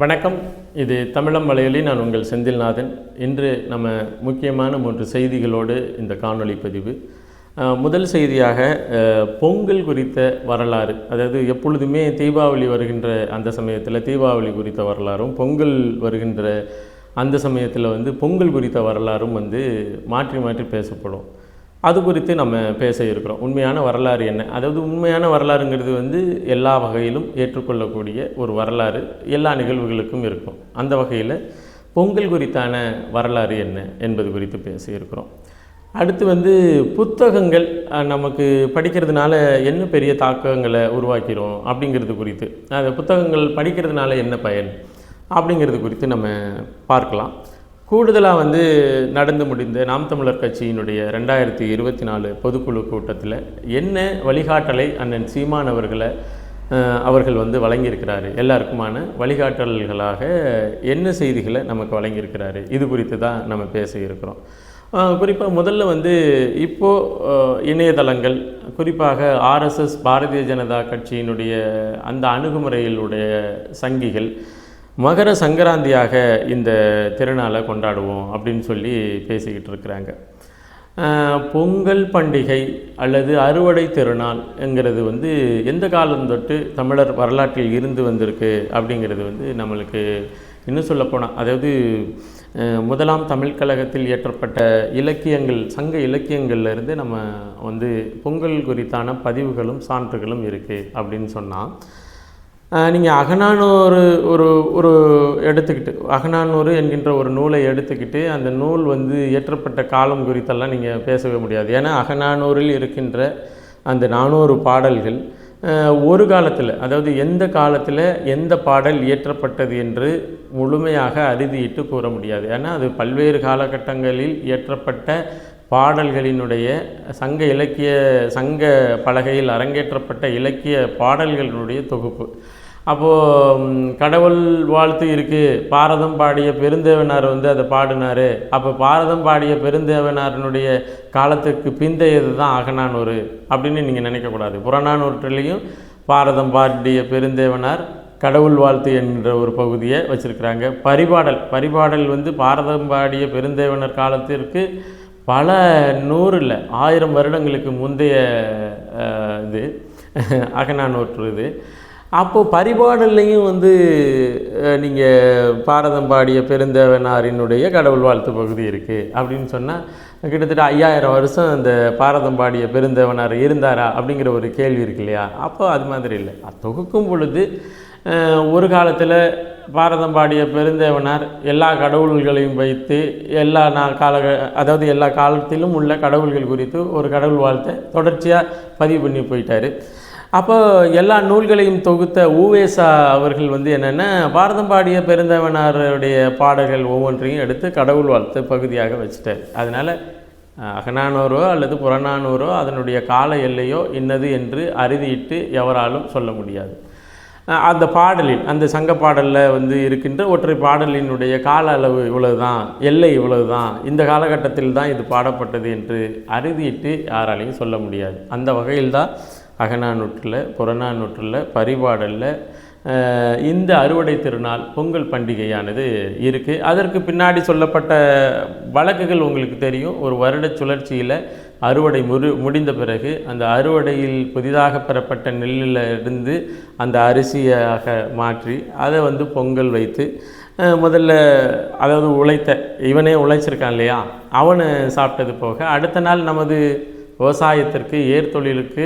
வணக்கம். இது தமிழம் வலையொலி. நான் உங்கள் செந்தில்நாதன். இன்று நம்ம முக்கியமான மூன்று செய்திகளோடு இந்த காணொளி பதிவு. முதல் செய்தியாக பொங்கல் குறித்த வரலாறு. அதாவது எப்பொழுதுமே தீபாவளி வருகின்ற அந்த சமயத்தில் தீபாவளி குறித்த வரலாறும் பொங்கல் வருகின்ற அந்த சமயத்தில் வந்து பொங்கல் குறித்த வரலாறும் வந்து மாற்றி மாற்றி பேசப்படும். அது குறித்து நம்ம பேச இருக்கிறோம். உண்மையான வரலாறு என்ன? அதாவது உண்மையான வரலாறுங்கிறது வந்து எல்லா வகையிலும் ஏற்றுக்கொள்ளக்கூடிய ஒரு வரலாறு எல்லா நிகழ்வுகளுக்கும் இருக்கும். அந்த வகையில் பொங்கல் குறித்தான வரலாறு என்ன என்பது குறித்து பேச இருக்கிறோம். அடுத்து வந்து புத்தகங்கள் நமக்கு படிக்கிறதுனால என்ன பெரிய தாக்கங்களை உருவாக்கிறோம் அப்படிங்கிறது குறித்து. அந்த புத்தகங்கள் படிக்கிறதுனால என்ன பயன் அப்படிங்கிறது குறித்து நம்ம பார்க்கலாம். கூடுதலாக வந்து நடந்து முடிந்த நாம் தமிழர் கட்சியினுடைய ரெண்டாயிரத்தி இருபத்தி நாலு பொதுக்குழு கூட்டத்தில் என்ன வழிகாட்டலை அண்ணன் சீமான் அவர்களை அவர்கள் வந்து வழங்கியிருக்கிறாரு? எல்லாருக்குமான வழிகாட்டல்களாக என்ன செய்திகளை நமக்கு வழங்கியிருக்கிறாரு? இது குறித்து தான் நம்ம பேச இருக்கிறோம். குறிப்பாக முதல்ல வந்து இப்போது இணையதளங்கள் குறிப்பாக ஆர்எஸ்எஸ் பாரதிய ஜனதா கட்சியினுடைய அந்த அணுகுமுறையிலுடைய சங்கிகள் மகர சங்கராந்தியாக இந்த திருநாளை கொண்டாடுவோம் அப்படின்னு சொல்லி பேசிக்கிட்டு இருக்கிறாங்க. பொங்கல் பண்டிகை அல்லது அறுவடை திருநாள் என்கிறது வந்து எந்த காலம் தொட்டு தமிழர் வரலாற்றில் இருந்து வந்திருக்கு அப்படிங்கிறது வந்து நம்மளுக்கு இன்னும் சொல்லப்போனால் அதாவது முதலாம் தமிழ் கழகத்தில் இயற்றப்பட்ட இலக்கியங்கள் சங்க இலக்கியங்கள்லேருந்து நம்ம வந்து பொங்கல் குறித்தான பதிவுகளும் சான்றுகளும் இருக்குது அப்படின்னு சொன்னால் நீங்கள் அகநானூறு ஒரு ஒரு எடுத்துக்கிட்டு அகநானூறு என்கின்ற ஒரு நூலை எடுத்துக்கிட்டு அந்த நூல் வந்து இயற்றப்பட்ட காலம் குறித்தெல்லாம் நீங்கள் பேசவே முடியாது. ஏன்னா அகனானூரில் இருக்கின்ற அந்த நானூறு பாடல்கள் ஒரு காலத்தில் அதாவது எந்த காலத்தில் எந்த பாடல் இயற்றப்பட்டது என்று முழுமையாக அறுதியிட்டு கூற முடியாது. ஏன்னா அது பல்வேறு காலகட்டங்களில் இயற்றப்பட்ட பாடல்களினுடைய சங்க இலக்கிய சங்க பலகையில் அரங்கேற்றப்பட்ட இலக்கிய பாடல்களினுடைய தொகுப்பு. அப்போது கடவுள் வாழ்த்து இருக்குது பாரதம் பாடிய பெருந்தேவனார் வந்து அதை பாடினார். அப்போ பாரதம் பாடிய பெருந்தேவனாரினுடைய காலத்துக்கு பிந்தையது தான் அகநானூறு அப்படின்னு நீங்கள் நினைக்கக்கூடாது. புறநானூற்றிலையும் பாரதம் பாடிய பெருந்தேவனார் கடவுள் வாழ்த்து என்ற ஒரு பகுதியை வச்சுருக்கிறாங்க. பரிபாடல் பரிபாடல் வந்து பாரதம் பாடிய பெருந்தேவனர் காலத்திற்கு பல நூறு இல்லை ஆயிரம் வருடங்களுக்கு முந்தைய இது அகநானூற்று இது. அப்போது பரிபாடல்லையும் வந்து நீங்கள் பாரதம் பாடிய பெருந்தேவனாரினுடைய கடவுள் வாழ்த்து பகுதி இருக்குது அப்படின்னு சொன்னால் கிட்டத்தட்ட ஐயாயிரம் வருஷம் அந்த பாரதம் பாடிய பெருந்தேவனார் இருந்தாரா அப்படிங்கிற ஒரு கேள்வி இருக்கு இல்லையா? அப்போ அது மாதிரி இல்லை. தொகுக்கும் பொழுது ஒரு காலத்தில் பாரதம் பாடிய பெருந்தேவனார் எல்லா கடவுள்களையும் வைத்து எல்லா நா- கால அதாவது எல்லா காலத்திலும் உள்ள கடவுள்கள் குறித்து ஒரு கடவுள் வாழ்த்தை தொடர்ச்சியாக பதிவு பண்ணி போயிட்டார். அப்போ எல்லா நூல்களையும் தொகுத்த ஊவேசா அவர்கள் வந்து என்னென்னா பாரதம் பாடிய பெருந்தவனாருடைய பாடல்கள் ஒவ்வொன்றையும் எடுத்து கடவுள் வாழ்த்து பகுதியாக வச்சுட்டார். அதனால் அகநானூரோ அல்லது புறநானூரோ அதனுடைய கால எல்லையோ இன்னது என்று அறுதியிட்டு எவராலும் சொல்ல முடியாது. அந்த பாடலில் அந்த சங்க பாடலில் வந்து இருக்கின்ற ஒற்றை பாடலினுடைய கால அளவு இவ்வளவு தான் எல்லை இவ்வளவு தான் இந்த காலகட்டத்தில் தான் இது பாடப்பட்டது என்று அறுதியிட்டு யாராலையும் சொல்ல முடியாது. அந்த வகையில் தான் அகநானூற்றில் புறநானூற்றில் பரிபாடலில் இந்த அறுவடை திருநாள் பொங்கல் பண்டிகையானது இருக்குது அதற்கு பின்னாடி சொல்லப்பட்ட வழக்குகள் உங்களுக்கு தெரியும். ஒரு வருட சுழற்சியில் அறுவடை முறு முடிந்த பிறகு அந்த அறுவடையில் புதிதாக பெறப்பட்ட நெல்லில் இருந்து அந்த அரிசியாக மாற்றி அதை வந்து பொங்கல் வைத்து முதல்ல அதாவது உழைத்த இவனே உழைச்சிருக்கான் இல்லையா? அவனை சாப்பிட்டது போக அடுத்த நாள் நமது விவசாயத்திற்கு ஏர் தொழிலுக்கு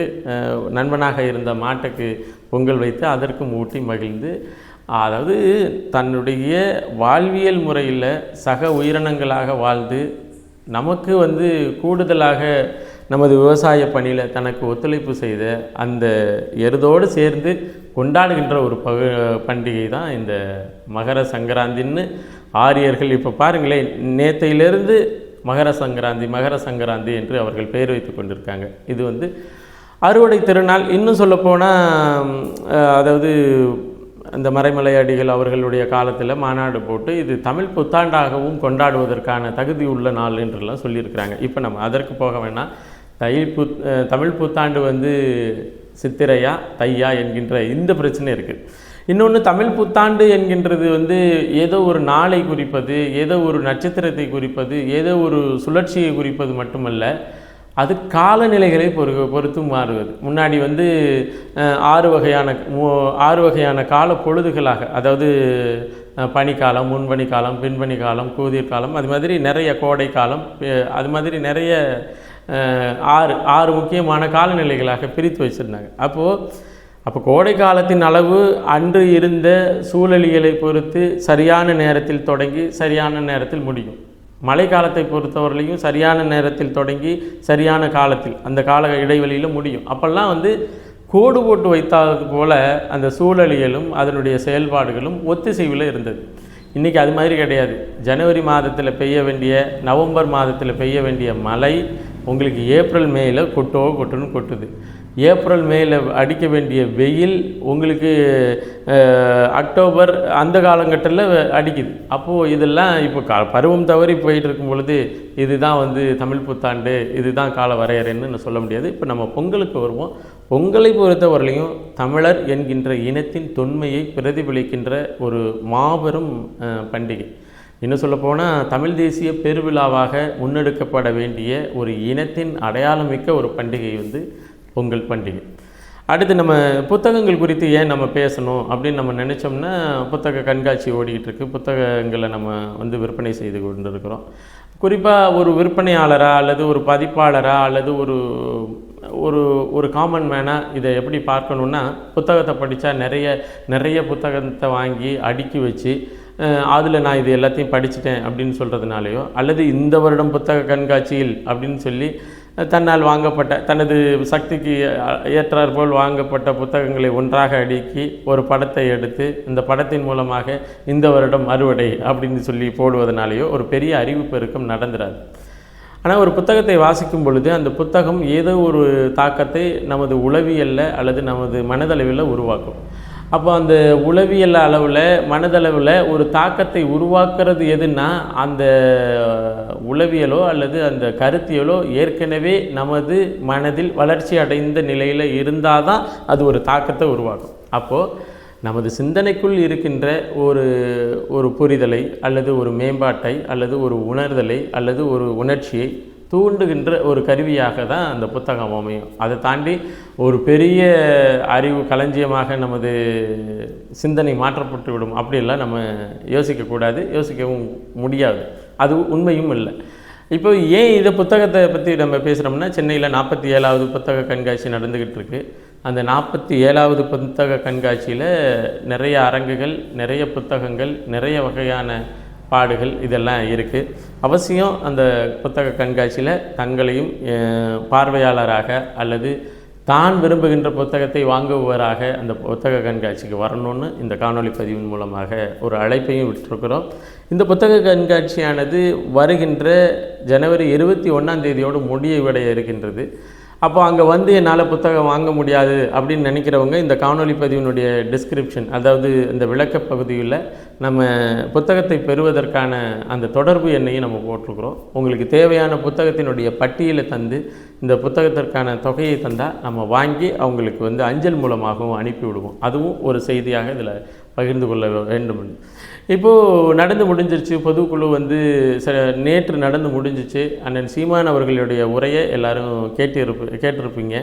நண்பனாக இருந்த மாட்டுக்கு பொங்கல் வைத்து அதற்கும் ஊட்டி மகிழ்ந்து அதாவது தன்னுடைய வாழ்வியல் முறையில் சக உயிரினங்களாக வாழ்ந்து நமக்கு வந்து கூடுதலாக நமது விவசாய பணியில் தனக்கு ஒத்துழைப்பு செய்த அந்த எருதோடு சேர்ந்து கொண்டாடுகின்ற ஒரு பகு பண்டிகை தான் இந்த மகர சங்கராந்தின்னு ஆரியர்கள். இப்போ பாருங்களேன் நேத்தையிலிருந்து மகர சங்கராந்தி மகர சங்கராந்தி என்று அவர்கள் பெயர் வைத்து கொண்டிருக்காங்க. இது வந்து அறுவடை திருநாள். இன்னும் சொல்லப்போனால் அதாவது அந்த மறைமலையடிகள் அவர்களுடைய காலத்தில் மாநாடு போட்டு இது தமிழ் புத்தாண்டாகவும் கொண்டாடுவதற்கான தகுதி உள்ள நாள் என்றெல்லாம் சொல்லியிருக்கிறாங்க. இப்போ நம்ம அதற்கு போக வேணாம். தை புத் தமிழ் புத்தாண்டு வந்து சித்திரையா தையா என்கின்ற இந்த பிரச்சனை இருக்குது இன்னொன்று தமிழ் புத்தாண்டு என்கின்றது வந்து ஏதோ ஒரு நாளை குறிப்பது ஏதோ ஒரு நட்சத்திரத்தை குறிப்பது ஏதோ ஒரு சுழற்சியை குறிப்பது மட்டுமல்ல அது காலநிலைகளை பொறு பொறுத்து மாறுவது. முன்னாடி வந்து ஆறு வகையான ஆறு வகையான கால பொழுதுகளாக அதாவது பனிக்காலம் முன்பனி காலம் பின்பனி காலம் கூதிர் காலம் அது மாதிரி நிறைய கோடை காலம் அது மாதிரி நிறைய ஆறு ஆறு முக்கியமான காலநிலைகளாக பிரித்து வச்சுருந்தாங்க. அப்போது அப்போ கோடை காலத்தின் அளவு அன்று இருந்த சூழலியலை பொறுத்து சரியான நேரத்தில் தொடங்கி சரியான நேரத்தில் முடியும். மழை காலத்தை பொறுத்தவரையிலையும் சரியான நேரத்தில் தொடங்கி சரியான காலத்தில் அந்த கால இடைவெளியில் முடியும். அப்போல்லாம் வந்து கோடு போட்டு வைத்தது போல அந்த சூழலியலும் அதனுடைய செயல்பாடுகளும் ஒத்திசைவில் இருந்தது. இன்றைக்கி அது மாதிரி கிடையாது. ஜனவரி மாதத்தில் பெய்ய வேண்டிய நவம்பர் மாதத்தில் பெய்ய வேண்டிய மழை உங்களுக்கு ஏப்ரல் மேயில் கொட்டோ கொட்டுன்னு கொட்டுது. ஏப்ரல் மேயில் அடிக்க வேண்டிய வெயில் உங்களுக்கு அக்டோபர் அந்த காலங்கட்டத்தில் அடிக்குது. அப்போது இதெல்லாம் இப்போ கா பருவம் தவறி போயிட்டு இருக்கும் பொழுது இதுதான் வந்து தமிழ் புத்தாண்டு இதுதான் கால வரையறைன்னு நான் சொல்ல முடியாது. இப்போ நம்ம பொங்கலுக்கு வருவோம். பொங்கலை பொறுத்தவரையிலையும் தமிழர் என்கின்ற இனத்தின் தொன்மையை பிரதிபலிக்கின்ற ஒரு மாபெரும் பண்டிகை. இன்னும் சொல்லப்போனால் தமிழ் தேசிய பெருவிழாவாக முன்னெடுக்கப்பட வேண்டிய ஒரு இனத்தின் அடையாளமிக்க ஒரு பண்டிகை வந்து பொங்கல் பண்டிகை. அடுத்து நம்ம புத்தகங்கள் குறித்து ஏன் நம்ம பேசணும் அப்படின்னு நம்ம நினச்சோம்னா புத்தக கண்காட்சி ஓடிக்கிட்டு இருக்கு. புத்தகங்களை நம்ம வந்து விற்பனை செய்து கொண்டு இருக்கிறோம் குறிப்பாக ஒரு விற்பனையாளரா அல்லது ஒரு பதிப்பாளராக அல்லது ஒரு ஒரு ஒரு காமன் மேனாக இதை எப்படி பார்க்கணுன்னா புத்தகத்தை படித்தா நிறைய நிறைய புத்தகத்தை வாங்கி அடுக்கி வச்சு அதில் நான் இது எல்லாத்தையும் படிச்சிட்டேன் அப்படின்னு சொல்கிறதுனாலையோ அல்லது இந்த வருடம் புத்தக கண்காட்சியில் அப்படின்னு சொல்லி தன்னால் வாங்கப்பட்ட தனது சக்திக்கு ஏற்றாற்போல் வாங்கப்பட்ட புத்தகங்களை ஒன்றாக அடுக்கி ஒரு படத்தை எடுத்து இந்த படத்தின் மூலமாக இந்த வருடம் அறுவடை அப்படின்னு சொல்லி போடுவதனாலேயோ ஒரு பெரிய அறிவு பெருக்கம் நடந்துராது. ஆனால் ஒரு புத்தகத்தை வாசிக்கும் பொழுது அந்த புத்தகம் ஏதோ ஒரு தாக்கத்தை நமது உளவியலில் அல்லது நமது மனதளவில் உருவாக்கும். அப்போ அந்த உளவியல் அளவில் மனதளவில் ஒரு தாக்கத்தை உருவாக்குறது எதுன்னா அந்த உளவியலோ அல்லது அந்த கருத்தியலோ ஏற்கனவே நமது மனதில் வளர்ச்சி அடைந்த நிலையில் இருந்தால் தான் அது ஒரு தாக்கத்தை உருவாக்கும். அப்போது நமது சிந்தனைக்குள் இருக்கின்ற ஒரு ஒரு புரிதலை அல்லது ஒரு மேம்பாட்டை அல்லது ஒரு உணர்தலை அல்லது ஒரு உணர்ச்சியை தூண்டுகின்ற ஒரு கருவியாக தான் அந்த புத்தகம் அமையும். அதை தாண்டி ஒரு பெரிய அறிவு களஞ்சியமாக நமது சிந்தனை மாற்றப்பட்டு விடும். அப்படியெல்லாம் நம்ம யோசிக்கக்கூடாது யோசிக்கவும் முடியாது. அது உண்மையும் இல்லை. இப்போ ஏன் இதை புத்தகத்தை பற்றி நம்ம பேசுகிறோம்னா சென்னையில் நாற்பத்தி ஏழாவது புத்தக கண்காட்சி நடந்துக்கிட்டு இருக்கு. அந்த நாற்பத்தி ஏழாவது புத்தக கண்காட்சியில் நிறைய அரங்குகள் நிறைய புத்தகங்கள் நிறைய வகையான பாடுகள் இதெல்லாம் இருக்குது அவசியம் அந்த புத்தக கண்காட்சியில் தங்களையும் பார்வையாளராக அல்லது தான் விரும்புகின்ற புத்தகத்தை வாங்குபவராக அந்த புத்தக கண்காட்சிக்கு வரணும்னு இந்த காணொலி பதிவின் மூலமாக ஒரு அழைப்பையும் விட்டிருக்கிறோம். இந்த புத்தக கண்காட்சியானது வருகின்ற ஜனவரி இருபத்தி ஒன்றாம் தேதியோடு முடிவடைய இருக்கின்றது. அப்போ அங்கே வந்து என்னால் புத்தகம் வாங்க முடியாது அப்படின்னு நினைக்கிறவங்க இந்த காணொலி பதிவினுடைய டிஸ்கிரிப்ஷன் அதாவது இந்த விளக்க பகுதியில் நம்ம புத்தகத்தை பெறுவதற்கான அந்த தொடர்பு எண்ணையும் நம்ம போட்டிருக்கிறோம். உங்களுக்கு தேவையான புத்தகத்தினுடைய பட்டியலை தந்து இந்த புத்தகத்திற்கான தொகையை தந்தால் நம்ம வாங்கி அவங்களுக்கு வந்து அஞ்சல் மூலமாகவும் அனுப்பி விடுவோம் அதுவும் ஒரு செய்தியாக இதில் பகிர்ந்து கொள்ள வேண்டும். இப்போது நடந்து முடிஞ்சிருச்சு. பொதுக்குழு வந்து ச நேற்று நடந்து முடிஞ்சிச்சு. அண்ணன் சீமான் அவர்களுடைய உரையை எல்லாரும் கேட்டிருப்பு கேட்டிருப்பீங்க.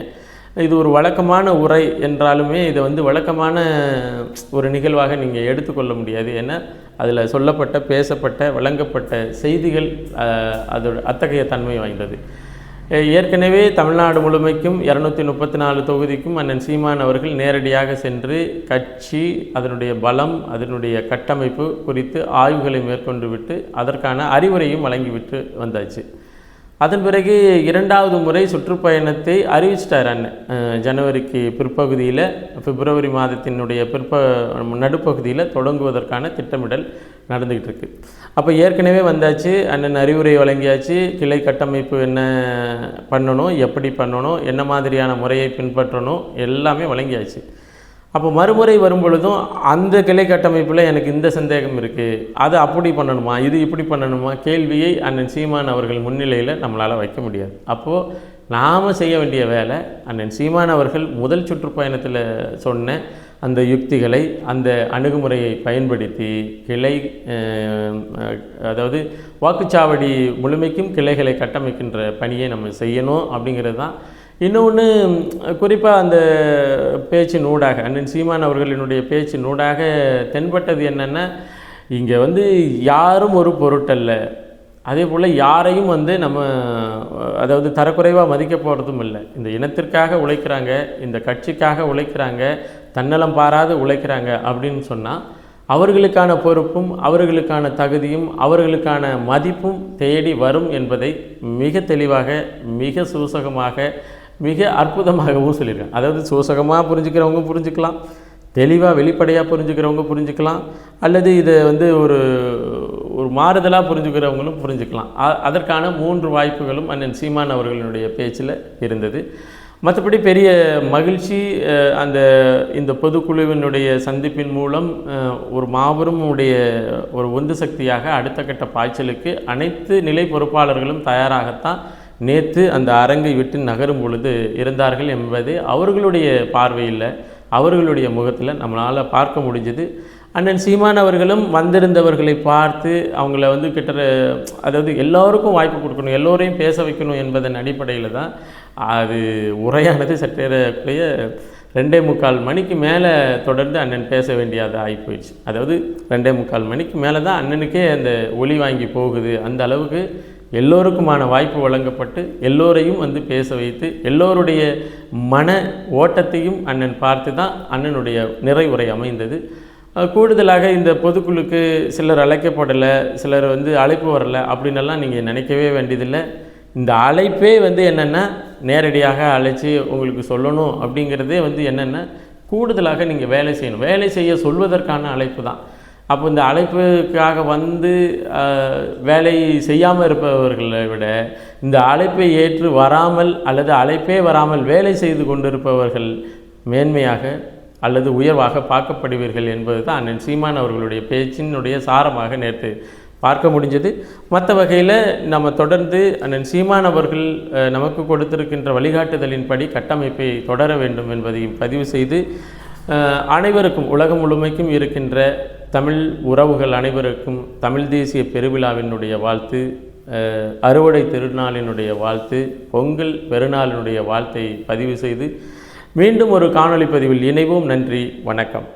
இது ஒரு வழக்கமான உரை என்றாலுமே இதை வந்து வழக்கமான ஒரு நிகழ்வாக நீங்கள் எடுத்துக்கொள்ள முடியாது. ஏன்னா அதில் சொல்லப்பட்ட பேசப்பட்ட வழங்கப்பட்ட செய்திகள் அதோட அத்தகைய தன்மை வாய்ந்தது. ஏற்கனவே தமிழ்நாடு முழுமைக்கும் இரநூத்தி முப்பத்தி நாலு தொகுதிக்கும் அண்ணன் சீமான் அவர்கள் நேரடியாக சென்று கட்சி அதனுடைய பலம் அதனுடைய கட்டமைப்பு குறித்து ஆய்வுகளை மேற்கொண்டு விட்டு அதற்கான அறிவுரையும் வழங்கிவிட்டு வந்தாச்சு. அதன் பிறகு இரண்டாவது முறை சுற்றுப்பயணத்தை அறிவிச்சிட்டார் அண்ணன். ஜனவரிக்கு பிற்பகுதியில் பிப்ரவரி மாதத்தினுடைய பிற்ப நடுப்பகுதியில் தொடங்குவதற்கான திட்டமிடல் நடந்துக்கிட்டு இருக்கு. அப்போ ஏற்கனவே வந்தாச்சு அண்ணன் அறிவுரை வழங்கியாச்சு கிளை கட்டமைப்பு என்ன பண்ணணும் எப்படி பண்ணணும் என்ன மாதிரியான முறையை பின்பற்றணும் எல்லாமே வழங்கியாச்சு. அப்போ மறுமுறை வரும் பொழுதும் அந்த கிளை கட்டமைப்பில் எனக்கு இந்த சந்தேகம் இருக்குது அது அப்படி பண்ணணுமா? இது இப்படி பண்ணணுமா? கேள்வியை அண்ணன் சீமான் அவர்கள் முன்னிலையில் நம்மளால் வைக்க முடியாது. அப்போது நாம் செய்ய வேண்டிய வேலை அண்ணன் சீமான் அவர்கள் முதல் சுற்றுப்பயணத்தில் சொன்ன அந்த யுக்திகளை அந்த அணுகுமுறையை பயன்படுத்தி கிளை அதாவது வாக்குச்சாவடி முழுமைக்கும் கிளைகளை கட்டமைக்கின்ற பணியை நம்ம செய்யணும் அப்படிங்கிறது தான் இன்னொன்று குறிப்பாக அந்த பேச்சின் ஊடாக அண்ணன் சீமான் அவர்களினுடைய பேச்சின் ஊடாக தென்பட்டது என்னென்னா இங்கே வந்து யாரும் ஒரு பொருட்டல்ல. அதே போல் யாரையும் வந்து நம்ம அதாவது தரக்குறைவாக மதிக்க போகிறதும் இல்லை. இந்த இனத்திற்காக உழைக்கிறாங்க இந்த கட்சிக்காக உழைக்கிறாங்க தன்னலம் பாராது உழைக்கிறாங்க அப்படின்னு சொன்னால் அவர்களுக்கான பொறுப்பும் அவர்களுக்கான தகுதியும் அவர்களுக்கான மதிப்பும் தேடி வரும் என்பதை மிக தெளிவாக மிக சூசகமாக மிக அற்புதமாகவும் சொல்லியிருக்காங்க. அதாவது சூசகமாக புரிஞ்சுக்கிறவங்க புரிஞ்சுக்கலாம் தெளிவாக வெளிப்படையாக புரிஞ்சுக்கிறவங்க புரிஞ்சுக்கலாம் அல்லது இதை வந்து ஒரு ஒரு மாறுதலாக புரிஞ்சுக்கிறவங்களும் புரிஞ்சுக்கலாம். அதற்கான மூன்று வாய்ப்புகளும் அண்ணன் சீமான் அவர்களினுடைய பேச்சில் இருந்தது. மற்றபடி பெரிய மகிழ்ச்சி அந்த இந்த பொதுக்குழுவினுடைய சந்திப்பின் மூலம் ஒரு மாபெரும் உடைய ஒரு உந்து சக்தியாக அடுத்த கட்ட பாய்ச்சலுக்கு அனைத்து நிலை பொறுப்பாளர்களும் தயாராகத்தான் நேற்று அந்த அரங்கை விட்டு நகரும் பொழுது இருந்தார்கள் என்பது அவர்களுடைய பார்வையில் அவர்களுடைய முகத்தில் நம்மளால் பார்க்க முடிஞ்சது. அண்ணன் சீமான் அவர்களும் வந்திருந்தவர்களை பார்த்து அவங்கள வந்து கிட்ட அதாவது எல்லோருக்கும் வாய்ப்பு கொடுக்கணும் எல்லோரையும் பேச வைக்கணும் என்பதன் அடிப்படையில் தான் அது உரையானது. சற்றேறக்குறைய ரெண்டே முக்கால் மணிக்கு மேலே தொடர்ந்து அண்ணன் பேச வேண்டியது ஆகி போயிடுச்சு அதாவது ரெண்டே முக்கால் மணிக்கு மேலே தான் அண்ணனுக்கே அந்த ஒளி வாங்கி போகுது. அந்த அளவுக்கு எல்லோருக்குமான வாய்ப்பு வழங்கப்பட்டு எல்லோரையும் வந்து பேச வைத்து எல்லோருடைய மன ஓட்டத்தையும் அண்ணன் பார்த்து தான் அண்ணனுடைய நிறைவுரை அமைந்தது. கூடுதலாக இந்த பொதுக்குழுக்கு சிலர் அழைக்கப்படலை சிலர் வந்து அழைப்பு வரல அப்படின்னெல்லாம் நீங்கள் நினைக்கவே வேண்டியதில்லை. இந்த அழைப்பே வந்து என்னென்னா நேரடியாக அழைச்சி உங்களுக்கு சொல்லணும் அப்படிங்கிறதே வந்து என்னென்னா கூடுதலாக நீங்கள் வேலை செய்யணும். வேலை செய்ய சொல்வதற்கான அழைப்பு தான். அப்போ இந்த அழைப்புக்காக வந்து வேலை செய்யாமல் இருப்பவர்களை விட இந்த அழைப்பை ஏற்று வராமல் அல்லது அழைப்பே வராமல் வேலை செய்து கொண்டிருப்பவர்கள் மேன்மையாக அல்லது உயர்வாக பார்க்கப்படுவீர்கள் என்பது தான் அண்ணன் சீமான் அவர்களுடைய பேச்சினுடைய சாரமாக நேற்று பார்க்க முடிஞ்சது. மற்ற வகையில் நம்ம தொடர்ந்து அண்ணன் சீமான் அவர்கள் நமக்கு கொடுத்திருக்கின்ற வழிகாட்டுதலின்படி கட்டமைப்பை தொடர வேண்டும் என்பதையும் பதிவு செய்து அனைவருக்கும் உலகம் முழுமைக்கும் இருக்கின்ற தமிழ் உறவுகள் அனைவருக்கும் தமிழ் தேசிய பெருவிழாவினுடைய வாழ்த்து அறுவடை திருநாளினுடைய வாழ்த்து பொங்கல் பெருநாளினுடைய வாழ்த்தை பதிவு செய்து மீண்டும் ஒரு காணொளி பதிவில் இணைவோம். நன்றி வணக்கம்.